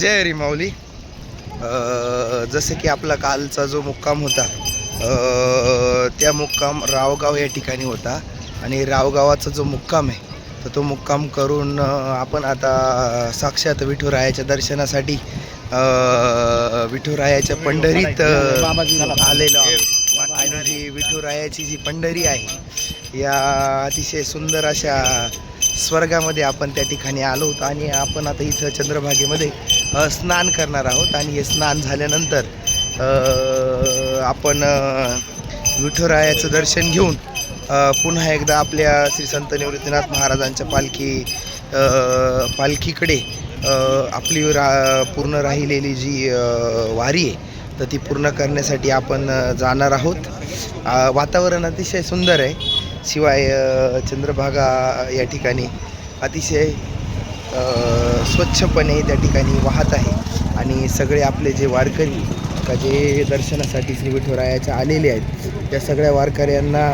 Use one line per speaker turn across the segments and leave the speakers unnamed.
जय हरी माऊली. जसं की आपला कालचा जो मुक्काम होता त्या मुक्काम रावगाव या ठिकाणी होता. आणि रावगावाचा जो मुक्काम आहे तर तो मुक्काम करून आपण आता साक्षात विठुरायाच्या दर्शनासाठी विठुरायाच्या पंढरीत आलेलो आणि जी विठुरायाची जी पंढरी आहे या अतिशय सुंदर अशा स्वर्गामध्ये आपण त्या ठिकाणी आलो होतो आणि आपण आता इथं चंद्रभागेमध्ये स्नान करणार आहोत आणि हे स्नान झाल्यानंतर आपण विठुरायाचं दर्शन घेऊन पुन्हा एकदा आपल्या श्री संत निवृत्तीनाथ महाराजांच्या पालखी पालखीकडे आपली रा पूर्ण राहिलेली जी वारी आहे तर ती पूर्ण करण्यासाठी आपण जाणार आहोत. वातावरण अतिशय सुंदर आहे. शिवाय चंद्रभागा या ठिकाणी अतिशय स्वच्छपणे त्या ठिकाणी वाहत आहे. आणि सगळे आपले जे वारकरी का जे दर्शनासाठी श्री विठुरायाच्या आलेले आहेत त्या सगळ्या वारकऱ्यांना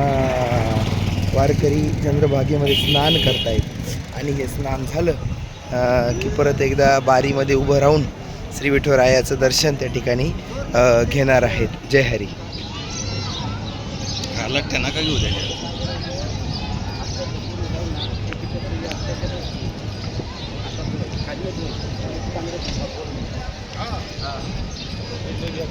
वारकरी चंद्रभागेमध्ये स्नान करतायत. आणि हे स्नान झालं की परत एकदा बारीमध्ये उभं राहून श्री विठुरायाचं दर्शन त्या ठिकाणी घेणार आहेत. जय हरी.
लठ्ठ्या नका घेऊ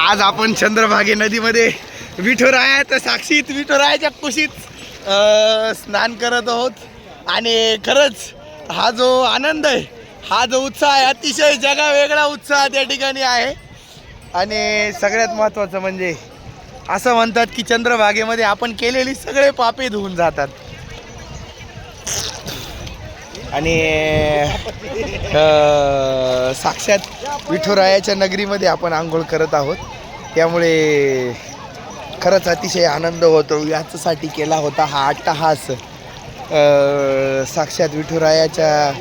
आज आपण चंद्रभागे नदीमध्ये विठुरायाच्या साक्षीत विठुरायाच्या कुशीत स्नान करत आहोत. आणि खरंच हा जो आनंद आहे हा जो उत्साह आहे अतिशय जगा वेगळा उत्साह त्या ठिकाणी आहे. आणि सगळ्यात महत्त्वाचं म्हणजे असं म्हणतात की चंद्रभागेमध्ये आपण केलेली सगळे पापे धुवून जातात. आणि साक्षात विठुरायाच्या नगरीमध्ये आपण आंघोळ करत आहोत. त्यामुळे खरंच अतिशय आनंद होतो. याच्यासाठी केला होता हा अट्टहास. साक्षात विठुरायाच्या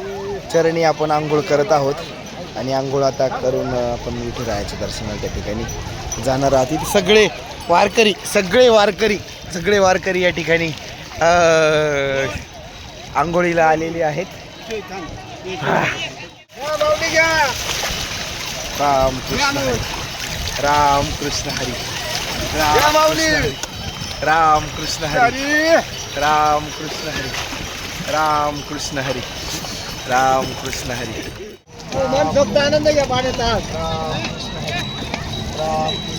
चरणी आपण आंघोळ करत आहोत. आणि आंघोळ आता करून आपण विठुरायाच्या दर्शनाला त्या ठिकाणी जाणार आहोत. सगळे वारकरी सगळे वारकरी सगळे वारकरी या ठिकाणी आंघोळीला आलेले आहेत. राम कृष्ण हरी. राम कृष्ण हरी. राम कृष्ण हरी. राम कृष्ण हरी. राम कृष्ण हरी. राम कृष्ण हरी राम कृष्ण हरी
मनसोक्त आनंद घ्या पाण्याचा
राम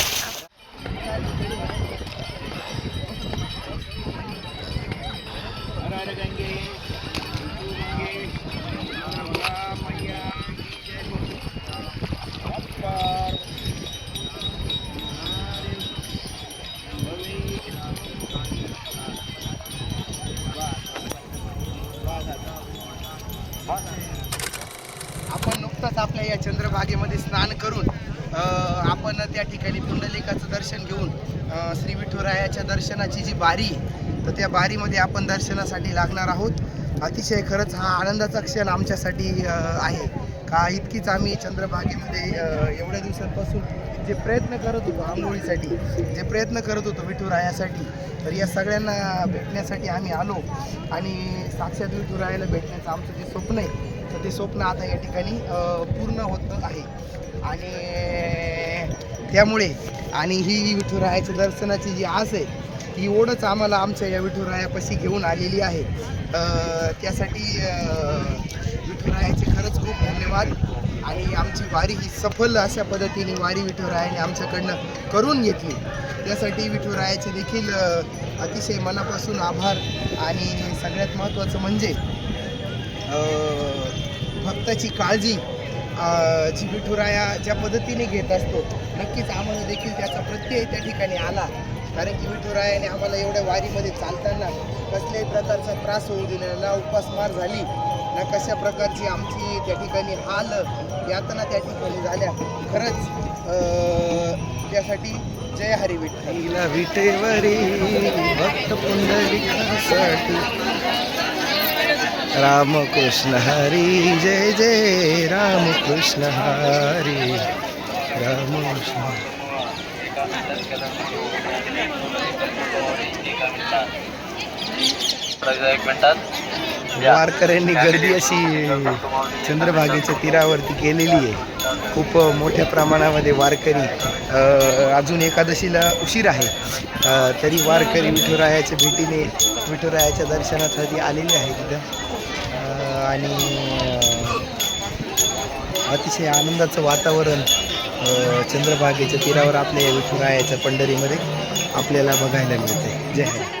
आपण नुकतंच आपल्या या चंद्रभागेमध्ये स्नान करून आपण त्या ठिकाणी पुंडलिकाचं दर्शन घेऊन श्री विठुरायाच्या दर्शनाची जी बारी आहे, तर त्या बारीमध्ये आपण दर्शनासाठी लागणार आहोत. अतिशय खरंच हा आनंदाचा क्षण आमच्यासाठी आहे. का इतकीच आम्ही चंद्रभागेमध्ये एवढ्या दिवसांपासून जे प्रयत्न करत होतो आंघोळीसाठी जे प्रयत्न करत होतो विठुरायासाठी तर या सगळ्यांना भेटण्यासाठी आम्ही आलो. आणि साक्षात विठुरायाला भेटण्याचं आमचं जे स्वप्न आहे तर ते स्वप्न आता या ठिकाणी पूर्ण होत आहे. आणि त्यामुळे आणि ही विठुरायाच्या दर्शनाची जी आस आहे ही ओढच आम्हाला आमच्या या विठुरायापाशी घेऊन आलेली आहे. त्यासाठी विठुरायाचे खरंच खूप धन्यवाद. आणि आमची वारी ही सफल अशा पद्धतीने वारी विठुरायाने आमच्याकडनं करून घेतली. त्यासाठी विठुरायाचे देखील अतिशय मनापासून आभार. आणि सगळ्यात महत्त्वाचं म्हणजे भक्ताची काळजी जी विठुराया ज्या पद्धतीने घेत असतो नक्कीच आम्हाला देखील त्याचा प्रत्यय त्या ठिकाणी आला. कारण की विठुरायाने आम्हाला एवढ्या वारीमध्ये चालताना कसल्याही प्रकारचा त्रास होऊ दिलेला उपासमार झाली. ना कशा प्रकारची आमची त्या ठिकाणी हाल यातना त्या ठिकाणी झाल्या. खरंच त्यासाठी जय हरी विठ्ठल विटेवरी भक्त पुंडलिकासाठी रामकृष्ण हरी जय जय रामकृष्ण हरी. रामकृष्ण.
एक मिनिटात.
वारकऱ्यांनी गर्दी अशी चंद्रभागेच्या तीरावरती केलेली आहे. खूप मोठ्या प्रमाणामध्ये वारकरी अजून एकादशीला उशीर आहे. तरी वारकरी विठुरायाच्या भेटीने विठुरायाच्या दर्शनासाठी आलेले आहेत तिथं आणि अतिशय आनंदाचं वातावरण चंद्रभागेच्या तीरावर आपल्या विठुरायाच्या पंढरीमध्ये आपल्याला बघायला मिळते जय हरी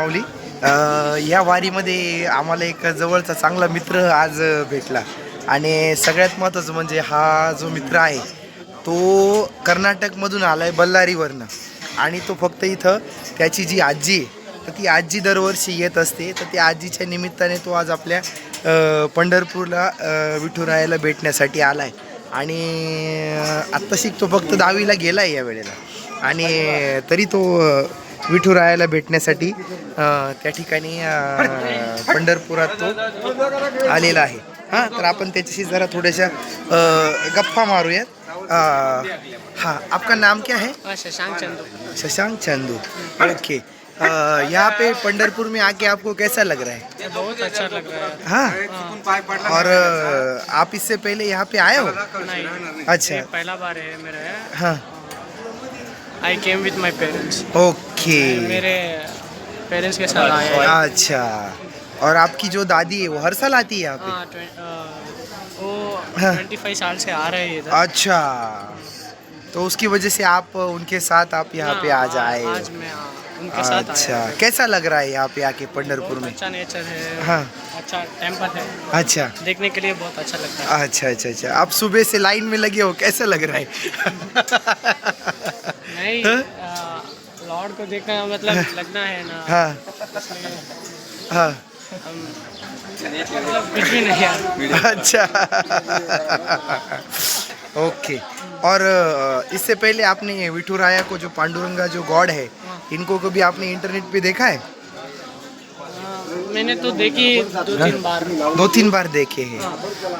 माऊली. या वारीमध्ये आम्हाला एक जवळचा चांगला मित्र आज भेटला. आणि सगळ्यात महत्त्वाचं म्हणजे हा जो मित्र आहे तो कर्नाटकमधून आला आहे बल्लारीवरनं. आणि तो फक्त इथं त्याची जी आजी आहे तर ती आजी दरवर्षी येत असते. तर त्या आजीच्या निमित्ताने तो आज आपल्या पंढरपूरला विठुरायाला भेटण्यासाठी आला आहे आणि आत्ताशी तो फक्त दहावीला गेला आहे या वेळेला. आणि तरी तो विठुरायाला भेटण्यासाठी त्या ठिकाणी पंढरपुरात तो आलेला आहे. हां तर आपण त्याच्याशी जरा थोड्याशा गप्पा मारूयात. हाँ आपका नाम क्या है?
शशांक चंदू.
शशांक चंदू. ओके. यहाँ पे पंढरपुर में आके आपको कैसा लग रहा है?
बहुत अच्छा लग रहा है।
हाँ? और आप इससे पहले यहाँ पे आए हो?
नहीं।
अच्छा।
पहला बार है मेरा।
हाँ।
I came with my parents
okay
मेरे पेरेंट्स के साथ आए। हैं
अच्छा। और आपकी जो दादी है वो हर साल आती है यहाँ पे?
हाँ वो
हाँ।
ट्वेंटी फाइव साल से आ रहे हैं इधर।
अच्छा। तो उसकी वजह से आप उनके साथ आप यहाँ पे
आ
आज आए।
आज मैं हाँ, उनके साथ
अच्छा कैसा लग रहा है यहाँ पे आके पंढरपुर
बहुत
में?
अच्छा नेचर है
हाँ।
अच्छा टेंपल है।
अच्छा।
देखने के लिए बहुत अच्छा लगता है।
अच्छा अच्छा अच्छा। आप सुबह से लाइन में लगे हो कैसा लग रहा है?
नहीं
हाँ?
लॉर्ड को देखना मतलब लगना है ना।
हाँ। हाँ।
कुछ भी नहीं
अच्छा। ओके। और इससे पहले आपने विठुराया को जो पांडुरंगा जो गॉड है इनको कभी आपने इंटरनेट पे देखा है?
हाँ, मैंने तो देखी दो तीन बार।
दो तीन बार देखे हैं।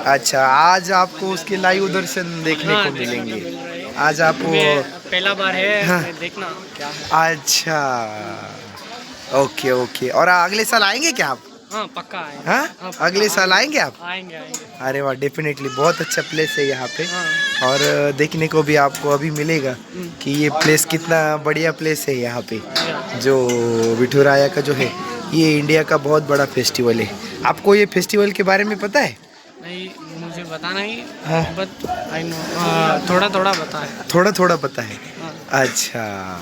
अच्छा आज आपको उसके लाइव दर्शन देखने
हाँ,
को मिलेंगे।
हैं।
आज आप
पहला बार है
हाँ।
देखना। क्या है?
अच्छा। Okay okay. और अगले साल आएँगे क्या आप?
हाँ पक्का आएँगे।
हाँ?
हाँ,
अगले साल आएँगे। आप?
आएँगे आएँगे।
अरे वाह डेफिनेटली बहुत अच्छा प्लेस है यहाँ पे।
हाँ।
और देखने को भी आपको अभी मिलेगा कि ये प्लेस कितना बढ़िया प्लेस है यहाँ पे। जो विठुराया का जो है ये इंडिया का बहुत बड़ा फेस्टिवल है। आपको ये फेस्टिवल के बारे में पता है?
नहीं मुझे पता नहीं
हाँ।
बट आई नो थोड़ा थोड़ा पता है।
थोड़ा थोड़ा पता है।
हाँ।
अच्छा।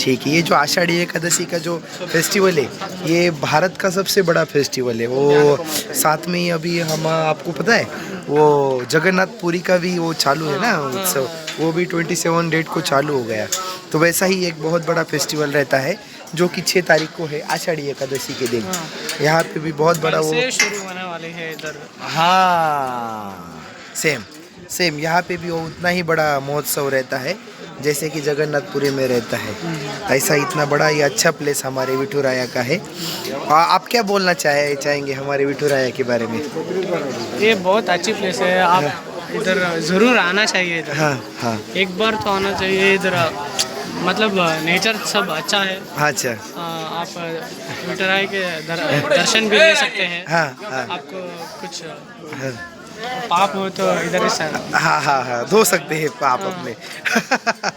ठीक है ये जो आषाढ़ी एकादशी का जो फेस्टिवल है ये भारत का सबसे बड़ा फेस्टिवल है। वो साथ में ही अभी हम आपको पता है वो जगन्नाथ पुरी का भी वो चालू है ना उत्सव वो भी ट्वेंटी सेवन डेट को चालू हो गया। तो वैसा ही एक बहुत बड़ा फेस्टिवल रहता है जो कि छः तारीख को है आषाढ़ी एकादशी के दिन।
हाँ।
यहाँ पे भी बहुत बड़ा वो
शुरू होने वाले हैं इधर।
हाँ सेम सेम यहाँ पे भी वो उतना ही बड़ा महोत्सव रहता है। जैसे कि जगन्नाथपुरी में रहता है। ऐसा इतना बड़ा ये अच्छा प्लेस हमारे विठुराया का है। आ, आप क्या बोलना चाहे चाहेंगे हमारे विठुराया के बारे में?
ये बहुत अच्छी प्लेस है। आप इधर ज़रूर आना चाहिए इधर।
हाँ हाँ।
एक बार तो आना चाहिए इधर। मतलब नेचर सब अच्छा है।
अच्छा।
आप विटराई के दर, दर्शन भी ले सकते हैं।
हाँ हाँ।
आपको कुछ
हाँ।
पाप हो तो इधर से
हाँ हाँ हाँ। धो सकते हैं पाप अपने।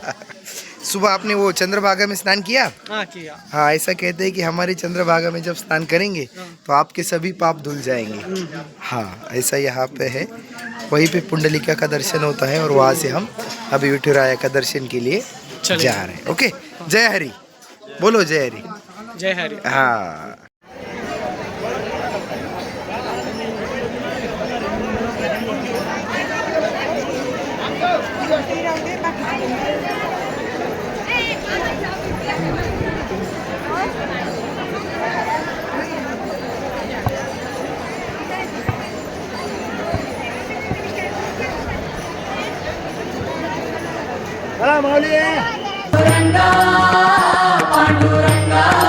सुबह आपने वो चंद्रभागा में स्नान किया?
हाँ किया।
हाँ ऐसा कहते हैं कि हमारे चंद्रभागा में जब स्नान करेंगे तो आपके सभी पाप धुल जाएँगे। हाँ ऐसा यहाँ पे है। वहीं पे पुंडलिका का दर्शन होता है और वहाँ से हम अभी विठुराया का दर्शन के लिए जा रहे हैं। ओके? जय हरी। बोलो जय हरी।
जय हरी।
हाँ।
पांडुरंगा.